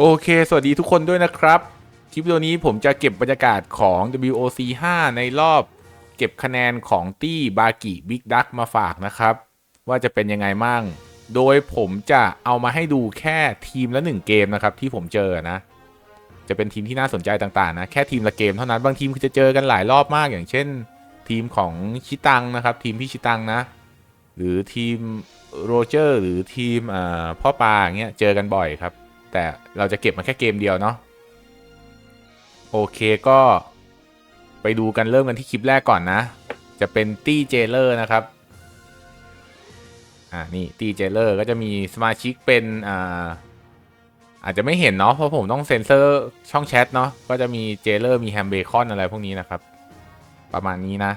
โอเค สวัสดีทุกคนด้วยนะครับ คลิปวิดีโอนี้ผมจะเก็บบรรยากาศของ WOC 5 ในรอบเก็บคะแนนของตี้บากิบิ๊กดักมาฝากนะครับ ว่าจะเป็นยังไงมั่ง โดยผมจะเอามาให้ดูแค่ทีมละหนึ่งเกมนะครับ ที่ผมเจอนะ จะเป็นทีมที่น่าสนใจต่างๆนะแค่ทีมละเกมเท่านั้นบางทีมคือจะเจอกันหลายรอบมากอย่างเช่น ทีมของชิตังนะครับ ทีมพี่ชิตังนะ หรือทีมโรเจอร์หรือทีมพ่อปลาอย่างเงี้ยเจอกันบ่อยครับ แต่เราจะเก็บมาแค่เกมเดียวเนาะโอเคก็ไปดูกันเริ่มกันที่คลิปแรกก่อนนะ จะเป็นตี้เจเลอร์นะครับอ่านี่ตี้เจเลอร์ก็จะมีสมาชิกเป็นอ่าอาจจะไม่เห็นเนาะเพราะผมต้องเซ็นเซอร์ช่องแชทเนาะก็จะมีเจเลอร์มีแฮมเบคอนอะไรพวกนี้นะครับ ประมาณนี้นะ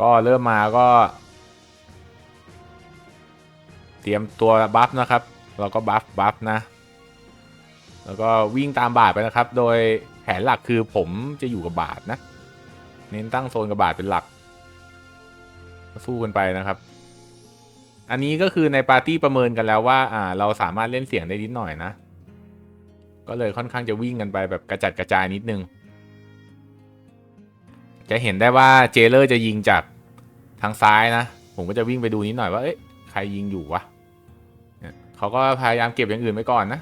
ก็เริ่มมาก็ เตรียมตัวบัฟนะครับ เราก็บัฟบัฟนะ แล้วก็วิ่งตามบาทไปนะครับ โดยแผนหลักคือผมจะอยู่กับบาทนะ เน้นตั้งโซนกับบาทเป็นหลัก สู้กันไปนะครับ อันนี้ก็คือในปาร์ตี้ประเมินกันแล้วว่า อ่า เราสามารถเล่นเสียงได้นิดหน่อยนะ ก็เลยค่อนข้างจะวิ่งกันไปแบบกระจัดกระจายนิดนึง จะเห็นได้ว่าเจเลอร์จะยิงจากทางซ้ายนะ ผมก็จะวิ่งไปดูนิดหน่อยว่า เอ๊ะ ใครยิงอยู่วะ เขาก็พยายามเก็บอย่างอื่นไว้ก่อนนะ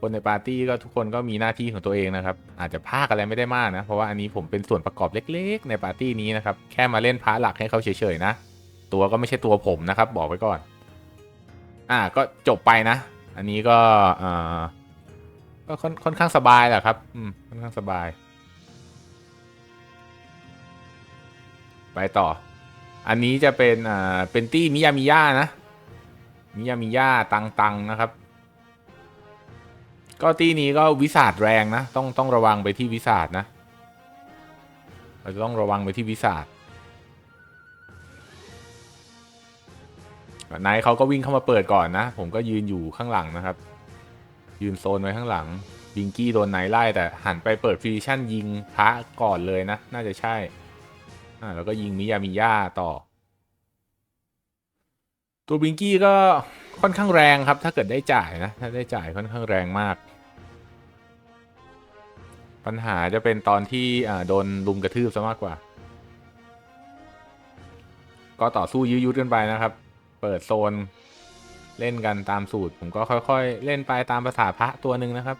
คนในปาร์ตี้ก็ทุกคนก็มีหน้าที่ของตัวเองนะครับ อาจจะพากอะไรไม่ได้มากนะ เพราะว่าอันนี้ผมเป็นส่วนประกอบเล็กๆ ในปาร์ตี้นี้นะครับ แค่มาเล่นพาร์หลักให้เขาเฉยๆนะ ตัวก็ไม่ใช่ตัวผมนะครับ บอกไว้ก่อน อ่าก็จบไปนะ อันนี้ก็อ่าก็ค่อนค่อนข้างสบายแหละครับ อืม ค่อนข้างสบาย ไปต่อ อันนี้จะเป็น อ่า เป็นตี้มิยามิย่านะ มิยามิยาตังตังนะครับ ก็ตีนี้ก็วิสาดแรงนะ ต้องต้องระวังไปที่วิสาดนะ เราจะต้องระวังไปที่วิสาดนท์เขาก็วิ่งเข้ามาเปิดก่อนนะ ผมก็ยืนอยู่ข้างหลังนะครับ ยืนโซนไว้ข้างหลัง บิงกี้โดนนท์ไล่แต่หันไปเปิดฟิวชั่นยิงพระก่อนเลยนะ น่าจะใช่ อ่าแล้วก็ยิงมิยามิยาต่อ ตัวบิงกี้ก็ค่อนข้างแรงครับ ถ้าเกิดได้จ่ายนะ ถ้าได้จ่ายค่อนข้างแรงมาก ปัญหาจะเป็นตอนที่โดนลุมกระทืบซะมากกว่า ก็ต่อสู้ยื้อยุดกันไปนะครับ เปิดโซนเล่นกันตามสูตร ผมก็ค่อยๆ เล่นไปตามภาษาพระตัวหนึ่งนะครับ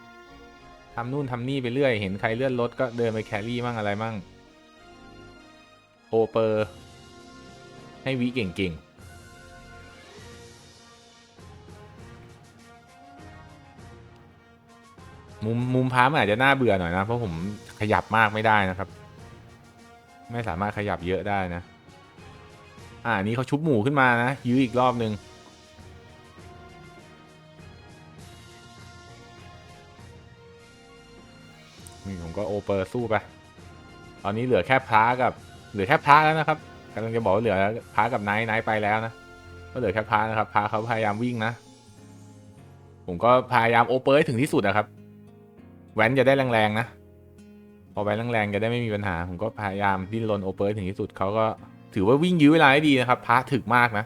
ทำนู่นทำนี่ไปเรื่อย เห็นใครเลื่อนรถก็เดินไปแครี่มั่งอะไรมั่งโอเปอร์ ให้วิเก่งๆ มุมมุมพามันอาจจะน่าเบื่อหน่อยนะ เพราะผมขยับมากไม่ได้นะครับ ไม่สามารถขยับเยอะได้นะ อ่านนี้เขาชุบหมูขึ้นมานะ ยื้ออีกรอบนึงนี่ผมก็โอเปอร์สู้ไป ตอนนี้เหลือแค่พระกับ เหลือแค่พระแล้วนะครับกำลังจะบอกว่าเหลือพระกับไนท์ไนท์ไปแล้วนะ ก็เหลือแค่พระนะครับพระเขาพยายามวิ่งนะ ผมก็พยายามโอเปอร์ให้ถึงที่สุดนะครับ แว้นจะได้แรงๆนะ พอแว้นแรงๆจะได้ไม่มีปัญหา ผมก็พยายามดิ้นรนโอเปอร์ถึงที่สุดเขาก็ถือว่าวิ่งยื้อเวลาได้ดีนะครับพระถึกมากนะ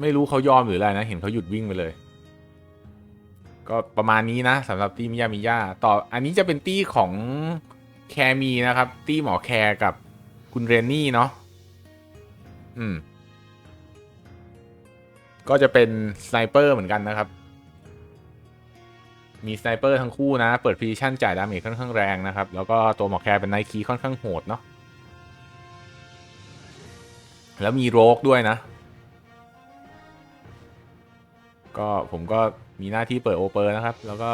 ไม่รู้เขายอมหรืออะไรนะ เห็นเขาหยุดวิ่งไปเลย ก็ประมาณนี้นะสำหรับตี้มิยามิยาต่ออันนี้จะเป็นตี้ของแคมีนะครับ ตี้หมอแคร์กับคุณเรนนี่เนาะอืม ก็จะเป็นสไนเปอร์เหมือนกันนะครับ มีสไนเปอร์ทั้งคู่นะ เปิดฟิชั่นจ่ายดาเมจค่อนข้างแรงนะครับ แล้วก็ตัวหมอแคร์เป็นไนคีค่อนข้างโหดเนาะ แล้วมีโรกด้วยนะ ก็ผมก็มีหน้าที่เปิดโอเปอร์นะครับ แล้วก็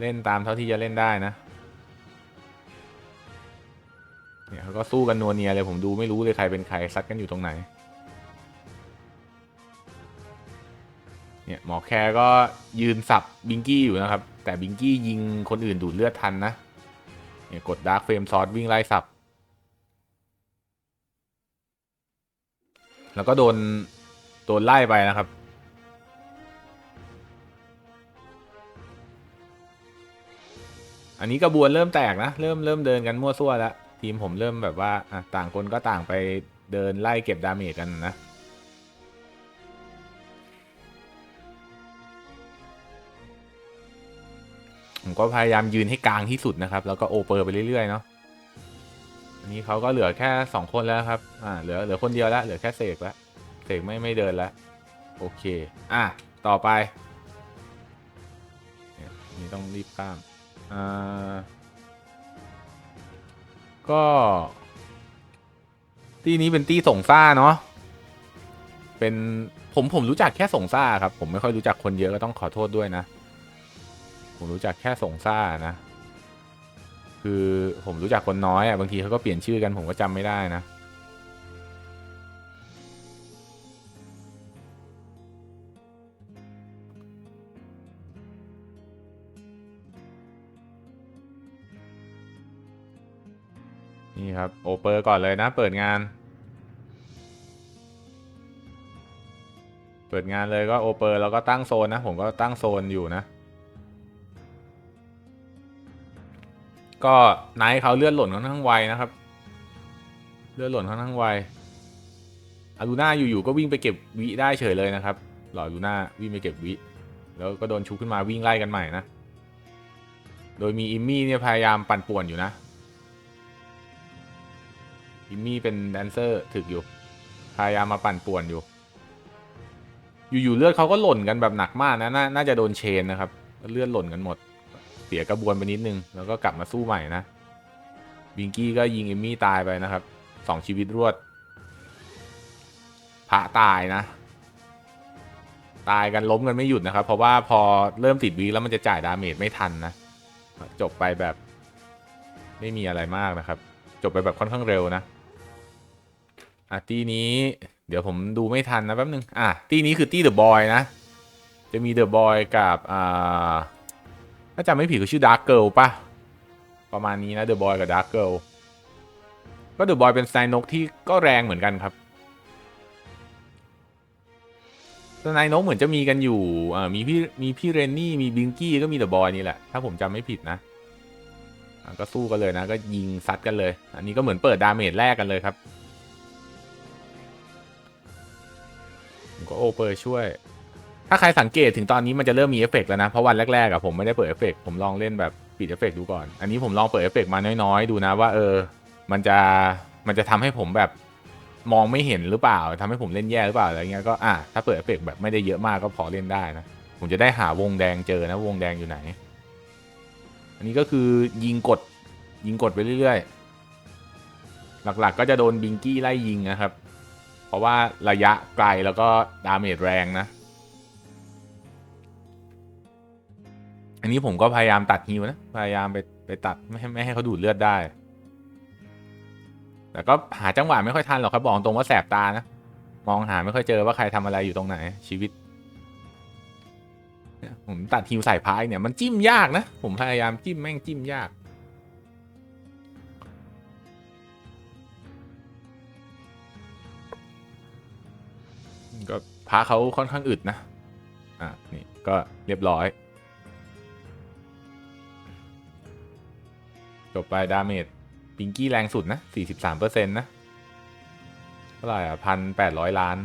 เล่นตามเท่าที่จะเล่นได้นะ เนี่ยเขาก็สู้กันนัวเนียเลยผมดูไม่รู้เลยใครเป็นใครซัดกันอยู่ตรงไหน เนี่ยหมอแคร์ก็ยืนสับบิงกี้อยู่นะครับ แต่บิงกี้ยิงคนอื่นดูดเลือดทันนะเนี่ยกดดาร์คเฟรมซอสวิ่งไล่สับ แล้วก็โดน โดนไล่ไปนะครับ อันนี้กระบวนเริ่มแตกนะ เริ่มเริ่มเดินกันมั่วซั่วแล้ว ทีมผมเริ่มแบบว่าต่างคนก็ต่างไปเดินไล่เก็บดาเมจกันนะ ผมก็พยายามยืนให้กลางที่สุดนะครับ แล้วก็โอเปอร์ไปเรื่อยๆเนาะอันนี้เขาก็เหลือแค่สองคนแล้วครับ อ่า เหลือเหลือคนเดียวแล้วเหลือแค่เสกแล้วเสกไม่ไม่เดินแล้วโอเค อะ ต่อไปนี่ต้องรีบข้ามอ่าก็ตีนี้เป็นตีส่งซ่าเนาะ เป็นผมผมรู้จักแค่ส่งซ่าครับ ผมไม่ค่อยรู้จักคนเยอะก็ต้องขอโทษด้วยนะ ผมรู้จักแค่ส่งซ่านะ คือผมรู้จักคนน้อยอะบางทีเขาก็เปลี่ยนชื่อกันผมก็จำไม่ได้นะนี่ครับ โอเปอร์ก่อนเลยนะ เปิดงาน เปิดงานเลยก็โอเปอร์แล้วก็ตั้งโซนนะ ผมก็ตั้งโซนอยู่นะ ก็ไนท์เขาเลื่อนหล่นค่อนข้างไวนะครับ เลื่อนหล่นค่อนข้างไวอารูน่าอยู่ๆก็วิ่งไปเก็บวิได้เฉยเลยนะครับหล่อลูน่าวิ่งไปเก็บวิแล้วก็โดนชุบขึ้นมาวิ่งไล่กันใหม่นะ โดยมีอิมมี่เนี่ยพยายามปั่นป่วนอยู่นะ อิมมี่เป็นแดนเซอร์ถึกอยู่ พยายามมาปั่นป่วนอยู่ อยู่ๆเลือดเขาก็หล่นกันแบบหนักมากนะน,น่าจะโดนเชนนะครับ เลือดหล่นกันหมดเสียกระบวนไปนิดนึง แล้วก็กลับมาสู้ใหม่นะ บิงกี้ก็ยิงเอมมี่ตายไปนะครับสองชีวิตรวด พระตายนะ ตายกันล้มกันไม่หยุดนะครับ เพราะว่าพอเริ่มติดวีแล้วมันจะจ่ายดาเมจไม่ทันนะ จบไปแบบ ไม่มีอะไรมากนะครับ จบไปแบบค่อนข้างเร็วนะอะตีนี้เดี๋ยวผมดูไม่ทันนะแป๊บนึง อะ ตีนี้คือตีเดอะบอยนะ จะมีเดอะบอยกับ อ่า ถ้าจำไม่ผิดก็ชื่อดาร์กเกิลป่ะ ประมาณนี้นะเดอะบอยกับดาร์กเกิลก็เดอะบอยเป็นสไตล์นกที่ก็แรงเหมือนกันครับสไตล์นกเหมือนจะมีกันอยู่อมีพี่มีพี่เรนนี่มีบิงกี้ก็มีเดอะบอยนี่แหละ ถ้าผมจำไม่ผิดนะก็สู้กันเลยนะ ก็ยิงซัดกันเลย อันนี้ก็เหมือนเปิดดาเมจแรกกันเลยครับก็โอเปอร์ช่วย ถ้าใครสังเกตถึงตอนนี้มันจะเริ่มมีเอฟเฟกต์แล้วนะ เพราะวันแรกๆอะผมไม่ได้เปิดเอฟเฟกต์ผมลองเล่นแบบปิดเอฟเฟกต์ดูก่อน อันนี้ผมลองเปิดเอฟเฟกต์มาน้อยๆ ดูนะว่าเออ มันจะมันจะทำให้ผมแบบมองไม่เห็นหรือเปล่าทำให้ผมเล่นแย่หรือเปล่าอะไรเงี้ยก็อะถ้าเปิดเอฟเฟกต์แบบไม่ได้เยอะมากก็พอเล่นได้นะ ผมจะได้หาวงแดงเจอนะวงแดงอยู่ไหน อันนี้ก็คือยิงกดยิงกดไปเรื่อยๆ หลักๆ ก็จะโดนบิงกี้ไล่ยิงนะครับ เพราะว่าระยะไกลแล้วก็ดาเมจแรงนะ อันนี้ผมก็พยายามตัดฮิวนะ พยายามไปไปตัดไม่ให้ไม่ให้เขาดูดเลือดได้ แต่ก็หาจังหวะไม่ค่อยทันหรอกครับบอกตรงว่าแสบตานะ มองหาไม่ค่อยเจอว่าใครทำอะไรอยู่ตรงไหน ชีวิตผมตัดฮิวใส่พายเนี่ยมันจิ้มยากนะ ผมพยายามจิ้มแม่งจิ้มยากก็พาเขาค่อนข้างอึดนะ อะนี่ก็เรียบร้อย จบไปดาเมจปิงกี้แรงสุดนะ 43%นะ เท่าไหร่อะพันแปดร้อยล้าน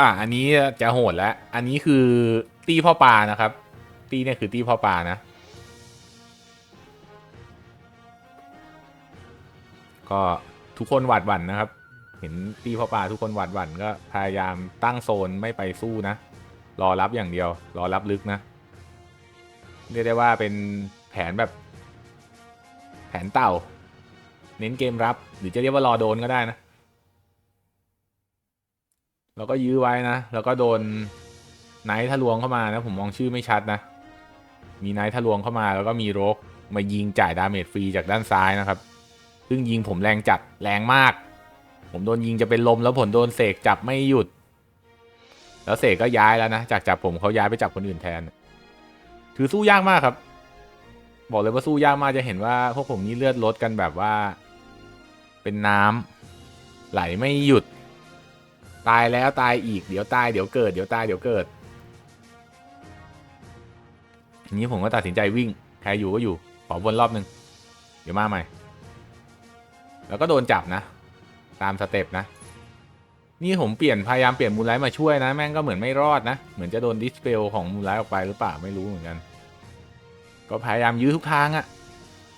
อะ อันนี้จะโหดแล้ว อันนี้คือตีพ่อปลานะครับ ตีเนี่ยคือตีพ่อปลานะ ก็ทุกคนหวาดหวั่นนะครับ เห็นตีพ่อปลาทุกคนหวาดหวั่นก็พยายามตั้งโซนไม่ไปสู้นะ รอรับอย่างเดียว รอรับลึกนะ เรียกได้ว่าเป็นแผนแบบ แผนเต่า เน้นเกมรับ หรือจะเรียกว่ารอโดนก็ได้นะ แล้วก็ยื้อไว้นะ แล้วก็โดนไนท์ทะลวงเข้ามานะ ผมมองชื่อไม่ชัดนะ มีไนท์ทะลวงเข้ามา แล้วก็มีโรกมายิงจ่ายดาเมจฟรีจากด้านซ้ายนะครับ ซึ่งยิงผมแรงจัดแรงมาก ผมโดนยิงจะเป็นลมแล้วผลโดนเสกจับไม่หยุด แล้วเสกก็ย้ายแล้วนะ จากจับผมเขาย้ายไปจับคนอื่นแทน คือสู้ยากมากครับ บอกเลยว่าสู้ยากมากจะเห็นว่าพวกผมนี่เลือดลดกันแบบว่า เป็นน้ำไหลไม่หยุด ตายแล้วตายอีกเดี๋ยวตายเดี๋ยวเกิดเดี๋ยวตายเดี๋ยวเกิดทีนี้ผมก็ตัดสินใจวิ่งใครอยู่ก็อยู่ขอวนรอบหนึ่งเดี๋ยวมาใหม่ แล้วก็โดนจับนะ ตามสเต็ปนะ นี่ผมเปลี่ยนพยายามเปลี่ยนมูลไลท์มาช่วยนะ แม่งก็เหมือนไม่รอดนะ เหมือนจะโดนดิสเปลของมูลไลท์ออกไปหรือเปล่าไม่รู้เหมือนกัน ก็พยายามยื้อทุกทางอะ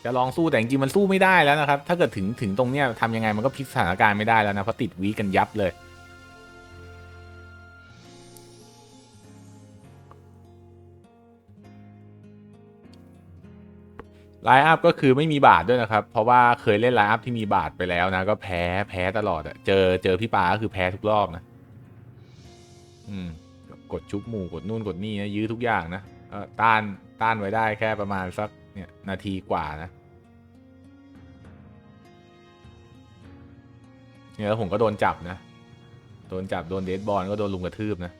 จะลองสู้แต่จริงมันสู้ไม่ได้แล้วนะครับ ถ้าเกิดถึงถึงตรงเนี้ยทำยังไงมันก็พลิกสถานการณ์ไม่ได้แล้วนะเพราะติดวีกันยับเลย ไลน์อัพก็คือไม่มีบาทด้วยนะครับ เพราะว่าเคยเล่นไลน์อัพที่มีบาทไปแล้วนะ ก็แพ้แพ้ตลอดอะเจอเจอพี่ปาก็คือแพ้ทุกรอบนะ อืม กดชุบหมู่กดนู่นกดนี่นะยื้อทุกอย่างนะเออต้านต้านไว้ได้แค่ประมาณสักเนี่ยนาทีกว่านะเนี่ยแล้วผมก็โดนจับนะ โดนจับโดนเดดบอลก็โดนลุมกระทืบนะ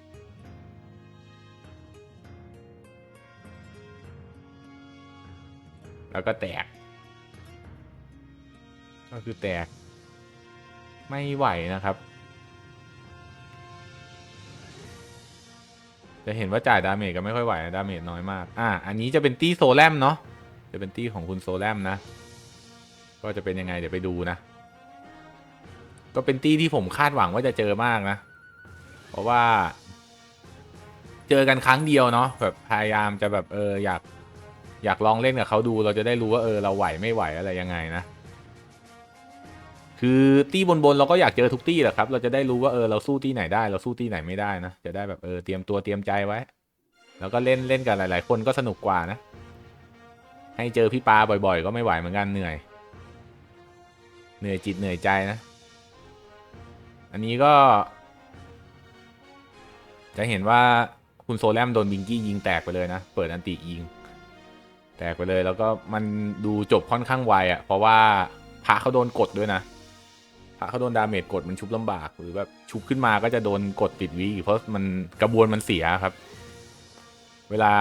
แล้วก็แตก ก็คือแตก ไม่ไหวนะครับ จะเห็นว่าจ่ายดาเมจก็ไม่ค่อยไหวดาเมจน้อยมาก อะอันนี้จะเป็นตี้โซแลมเนาะจะเป็นตี้ของคุณโซแลมนะ ก็จะเป็นยังไงเดี๋ยวไปดูนะ ก็เป็นตี้ที่ผมคาดหวังว่าจะเจอมากนะ เพราะว่า เจอกันครั้งเดียวเนาะแบบพยายามจะแบบเอออยาก อยากลองเล่นกับเขาดูเราจะได้รู้ว่าเออเราไหวไม่ไหวอะไรยังไงนะ คือตี้บนบนๆเราก็อยากเจอทุกตี้แหละครับ เราจะได้รู้ว่าเออเราสู้ตี้ไหนได้ เราสู้ตี้ไหนไม่ได้นะจะได้แบบเออเตรียมตัวเตรียมใจไว้ แล้วก็เล่นเล่นกับหลาย ๆ คนก็สนุกกว่านะ ให้เจอพี่ปาบ่อย ๆ ก็ไม่ไหวเหมือนกันเหนื่อย เหนื่อยจิตเหนื่อยใจนะ อันนี้ก็ จะเห็นว่าคุณโซแลมโดนบิงกี้ยิงแตกไปเลยนะ เปิดอันติยิง แตกไปเลยแล้วก็มันดูจบค่อนข้างไวอะ่ะ เพราะว่าพระเขาโดนกดด้วยนะพระเขาโดนดาเมจกดมันชุบลำบาก หรือแบบชุบขึ้นมาก็จะโดนกดติดวีเพราะมันกระบวนมันเสียครับ เวลา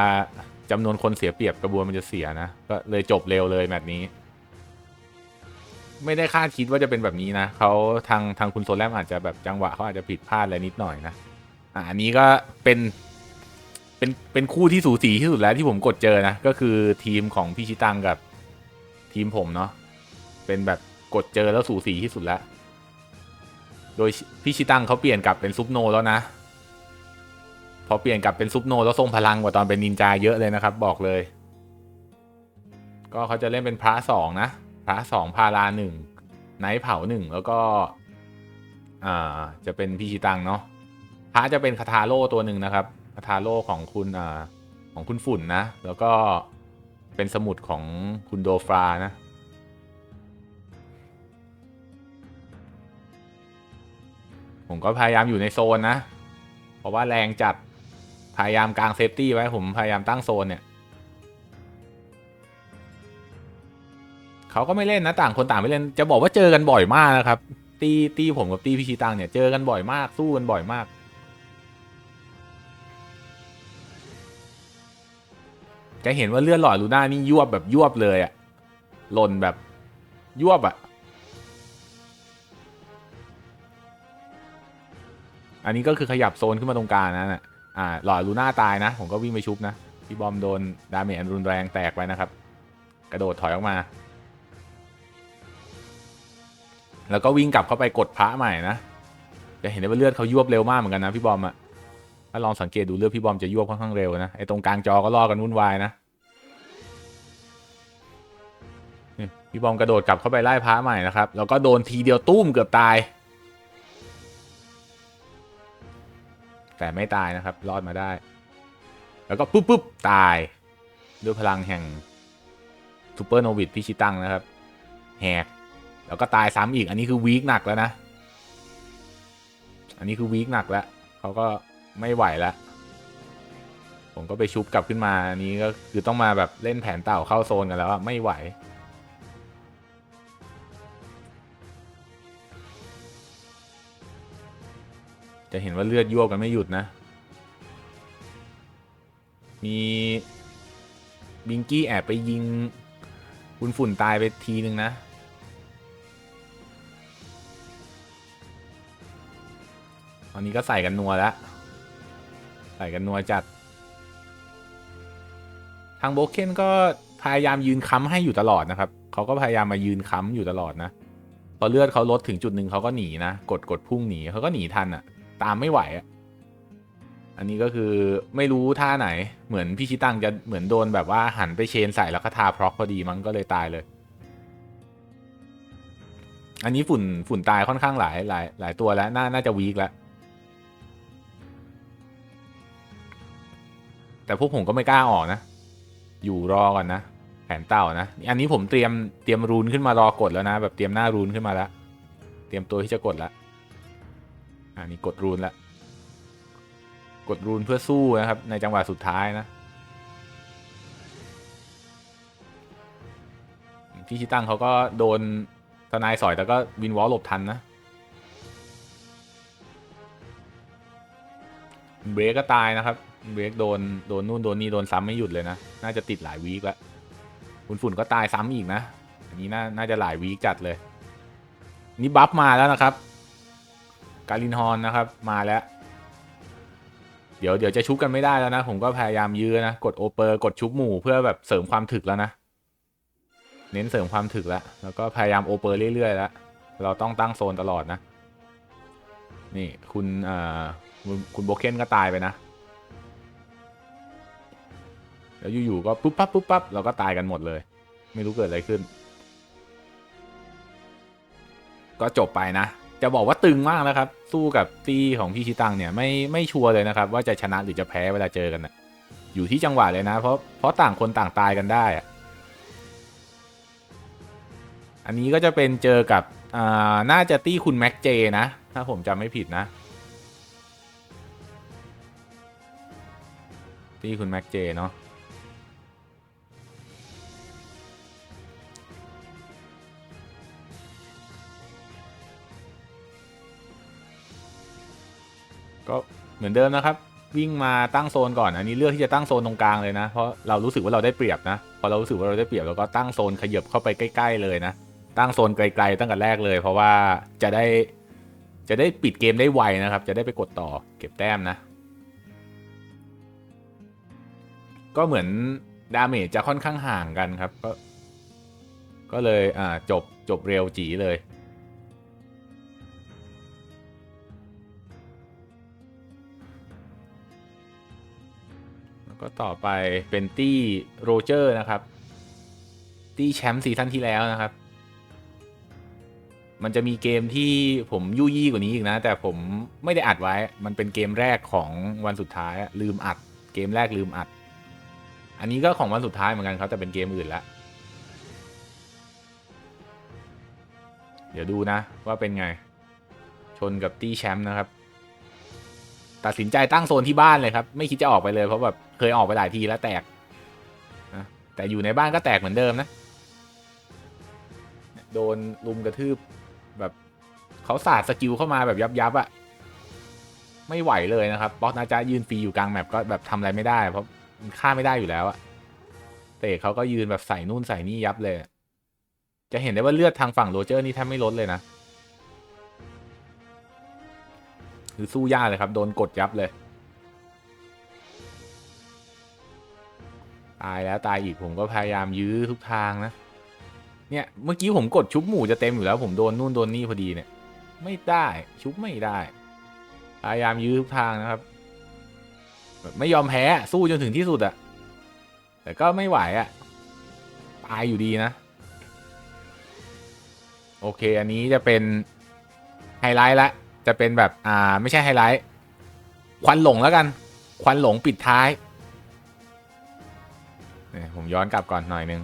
จำนวนคนเสียเปรียบกระบวนมันจะเสียนะ ก็เลยจบเร็วเลยแบบนี้ ไม่ได้คาดคิดว่าจะเป็นแบบนี้นะเขาทางทางคุณโซแลมอาจจะแบบจังหวะเขาอาจจะผิดพลาดอะไรนิดหน่อยนะอะอันนี้ก็เป็น เป็นเป็นคู่ที่สูสีที่สุดแล้วที่ผมกดเจอนะ ก็คือทีมของพี่ชิตังกับทีมผมเนาะเป็นแบบกดเจอแล้วสูสีที่สุดแล้ว โดยพี่ชิตังเขาเปลี่ยนกลับเป็นซุปโนแล้วนะ พอเปลี่ยนกลับเป็นซุปโนแล้วทรงพลังกว่าตอนเป็นนินจาเยอะเลยนะครับ บอกเลย ก็เขาจะเล่นเป็นพระสองนะพระสองพาราหนึ่งไนท์เผาหนึ่งแล้วก็อ่าจะเป็นพี่ชิตังเนาะพระจะเป็นคาทาโร่ตัวหนึ่งนะครับ คาทาโร่ของคุณอ่าของคุณฝุ่นนะ แล้วก็เป็นสมุดของคุณโดฟรานะ ผมก็พยายามอยู่ในโซนนะ เพราะว่าแรงจัด พยายามกางเซฟตี้ไว้ผมพยายามตั้งโซนเนี่ยเขาก็ไม่เล่นนะต่างคนต่างไม่เล่นจะบอกว่าเจอกันบ่อยมากนะครับ ตีตีผมกับตีพิชิตังเนี่ยเจอกันบ่อยมากสู้กันบ่อยมาก จะเห็นว่าเลือดหลอดลูน่านี่ยวบแบบยวบเลยอะหล่นแบบยวบอะอันนี้ก็คือขยับโซนขึ้นมาตรงกลางนะน่ะอ่าหลอดลูน่าตายนะ ผมก็วิ่งไปชุบนะ พี่บอมโดนดาเมจรุนแรงแตกไปนะครับ กระโดดถอยออกมา แล้วก็วิ่งกลับเข้าไปกดพระใหม่นะจะเห็นได้ว่าเลือดเขายวบเร็วมากเหมือนกันนะพี่บอมอะ ถ้าลองสังเกตดูเลือดพี่บอมจะยวบค่อนข้างเร็วนะไอ้ตรงกลางจอก็ล่อกันวุ่นวายนะพี่บอมกระโดดกลับเข้าไปไล่พระใหม่นะครับ แล้วก็โดนทีเดียวตุ้มเกือบตาย แต่ไม่ตายนะครับ รอดมาได้ แล้วก็ปุ๊บปุ๊บตาย ด้วยพลังแห่งซูเปอร์โนวิดพิชิตังนะครับ แหก แล้วก็ตายซ้ำอีก อันนี้คือวีคหนักแล้วนะ อันนี้คือวีคหนักแล้วเขาก็ ไม่ไหวแล้วผมก็ไปชุบกลับขึ้นมาอันนี้ก็คือต้องมาแบบเล่นแผนเต่าเข้าโซนกันแล้วอะไม่ไหว จะเห็นว่าเลือดยั่วกันไม่หยุดนะ มีบิงกี้แอบไปยิง คุณฝุ่นตายไปทีนึงนะ ตอนนี้ก็ใส่กันนัวแล้ว ส่กันนัวจัด ทางโบเคนก็พยายามยืนค้ำให้อยู่ตลอดนะครับ เขาก็พยายามมายืนค้ำอยู่ตลอดนะ พอเลือดเขาลดถึงจุดหนึ่งเขาก็หนีนะ กดกดพุ่งหนีเขาก็หนีทันอะ่ะ ตามไม่ไหวอะ่ะ อันนี้ก็คือไม่รู้ท่าไหน เหมือนพี่ชิตังจะเหมือนโดนแบบว่าหันไปเชนใส่แล้วก็ทาพร็อกพอดีมันก็เลยตายเลย อันนี้ฝุ่นฝุ่นตายค่อนข้างหลายหลายหลายตัวแล้ว น่าน่าจะวีคแล้ว แต่พวกผมก็ไม่กล้าออกนะ อยู่รอก่อนนะ แผนเต่านะ อันนี้ผมเตรียมเตรียมรูนขึ้นมารอกดแล้วนะ แบบเตรียมหน้ารูนขึ้นมาแล้ว เตรียมตัวที่จะกดแล้วอันนี้กดรูนแล้วกดรูนเพื่อสู้นะครับ ในจังหวะสุดท้ายนะพี่ชิตังเขาก็โดนทนายสอยแต่ก็วินวอลหลบทันนะ เบรกก็ตายนะครับ เบรกโดนโดนนู่นโดนนี่โดนซ้ำไม่หยุดเลยนะ น่าจะติดหลายวีคแล้วคุณฝุ่นก็ตายซ้ำอีกนะ อันนี้น่าน่าจะหลายวีคจัดเลย นี่บัฟมาแล้วนะครับ การินฮอนนะครับมาแล้ว เดี๋ยวเดี๋ยวจะชุบกันไม่ได้แล้วนะ ผมก็พยายามยื้อนะ กดโอเปอร์กดชุบหมู่เพื่อแบบเสริมความถึกแล้วนะ เน้นเสริมความถึกแล้ว แล้วก็พยายามโอเปอร์เรื่อยๆแล้ว เราต้องตั้งโซนตลอดนะ นี่คุณเอ่อคุณคุณโบเคนก็ตายไปนะ แล้วอยู่ๆก็ปุ๊บปั๊บปุ๊บปั๊บเราก็ตายกันหมดเลย ไม่รู้เกิดอะไรขึ้น ก็จบไปนะ จะบอกว่าตึงมากนะครับ สู้กับตีของพี่ชิตังเนี่ยไม่ไม่ชัวร์เลยนะครับ ว่าจะชนะหรือจะแพ้เวลาเจอกันนะอยู่ที่จังหวะเลยนะ เพราะเพราะต่างคนต่างตายกันได้อะอันนี้ก็จะเป็นเจอกับอ่าน่าจะตี้คุณแม็กเจนะ ถ้าผมจำไม่ผิดนะตี้คุณแม็กเจเนาะ มือนเดิมนะครับ วิ่งมาตั้งโซนก่อน อันนี้เลือกที่จะตั้งโซนตรงกลางเลยนะ เพราะเรารู้สึกว่าเราได้เปรียบนะ พอเรารู้สึกว่าเราได้เปรียบเราก็ตั้งโซนขยับเข้าไปใกล้ ๆ เลยนะ ตั้งโซนไกลๆตั้งแต่แรกเลย เพราะว่าจะได้จะได้ปิดเกมได้ไวนะครับ จะได้ไปกดต่อเก็บแต้มนะ ก็เหมือนดาเมจจะค่อนข้างห่างกันครับ ก็ก็เลยอ่าจบจบเร็วจีเลย ต่อไปเป็นตี้โรเจอร์นะครับ ตี้แชมป์ซีซั่นที่แล้วนะครับ มันจะมีเกมที่ผมยุ่ยี่กว่านี้อีกนะ แต่ผมไม่ได้อัดไว้ มันเป็นเกมแรกของวันสุดท้ายลืมอัด เกมแรกลืมอัด อันนี้ก็ของวันสุดท้ายเหมือนกันครับ แต่เป็นเกมอื่นละเดี๋ยวดูนะว่าเป็นไง ชนกับตี้แชมป์นะครับ ตัดสินใจตั้งโซนที่บ้านเลยครับ ไม่คิดจะออกไปเลยเพราะแบบ เคยออกไปหลายทีแล้วแตกนะแต่อยู่ในบ้านก็แตกเหมือนเดิมนะ โดนลุมกระทืบแบบเขาสาดสกิลเข้ามาแบบยับยับอะไม่ไหวเลยนะครับบอกนาจายืนฟรีอยู่กลางแมปก็แบบทำอะไรไม่ได้ เพราะมันฆ่าไม่ได้อยู่แล้วอะเตะเขาก็ยืนแบบใส่นู่นใส่นี่ยับเลย จะเห็นได้ว่าเลือดทางฝั่งโรเจอร์นี่แทบไม่ลดเลยนะ คือสู้ยากเลยครับ โดนกดยับเลย ตายแล้วตายอีกผมก็พยายามยื้อทุกทางนะ เนี่ยเมื่อกี้ผมกดชุบหมูจะเต็มอยู่แล้ว ผมโดนนู่นโดนนี่พอดีเนี่ย ไม่ได้ชุบไม่ได้ พยายามยื้อทุกทางนะครับแบบไม่ยอมแพ้สู้จนถึงที่สุดอะแต่ก็ไม่ไหวอะตายอยู่ดีนะ โอเค อันนี้จะเป็นไฮไลท์ละ จะเป็นแบบ อ่า ไม่ใช่ไฮไลท์ ควันหลงแล้วกัน ควันหลงปิดท้าย เนี่ยผมย้อนกลับก่อนหน่อยนึง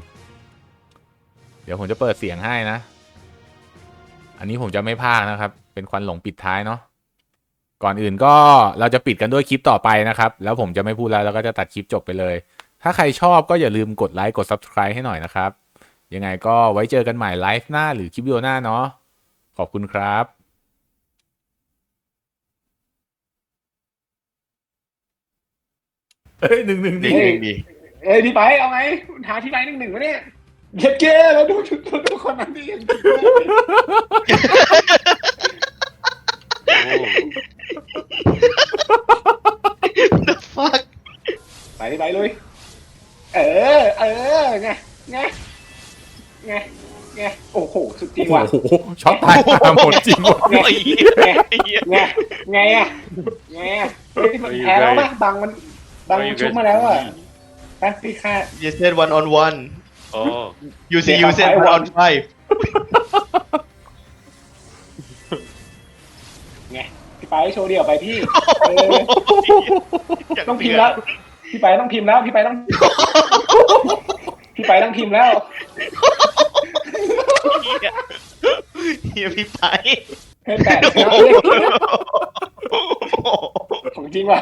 เดี๋ยวผมจะเปิดเสียงให้นะ อันนี้ผมจะไม่พากนะครับ เป็นควันหลงปิดท้ายเนาะ ก่อนอื่นก็เราจะปิดกันด้วยคลิปต่อไปนะครับ แล้วผมจะไม่พูดแล้วแล้วก็จะตัดคลิปจบไปเลย ถ้าใครชอบก็อย่าลืมกดไลค์กด Subscribe ให้หน่อยนะครับ ยังไงก็ไว้เจอกันใหม่ไลฟ์หน้าหรือคลิปวิดีโอหน้าเนาะ ขอบคุณครับเฮ้ยหนึ่งหนึ่งดี ดีดีดี เอ้ยพี่ไปเอาไงหาที่ไปหนึ่งหนึ่งวะเนี่ยเย็ดเก้แล้วดูดูดูดูคนนั้นดิฟักไปดิไปเลย เออ เออไงไงไงโอ้ว่ะโหช็อตตายตามหมดจริงว่ะไอ้เหี้ยไอ้เหี้ยไงไงอะไงอะเฮ้ยมันแพ้แล้วปะบังมันบังมันชุบมาแล้วอะ ไปพี่ค่า You said one on one โอ้ You say you said one on five ไงพี่ไปโชว์เดี่ยวไปพี่เออย่าต้องพิมพ์แล้ว พี่ไปต้องพิมพ์แล้ว พี่ไปต้อง พี่ไปต้องพิมพ์แล้วเหี้ยเฮียพี่ไป ให้แปดชนะของจริงว่ะ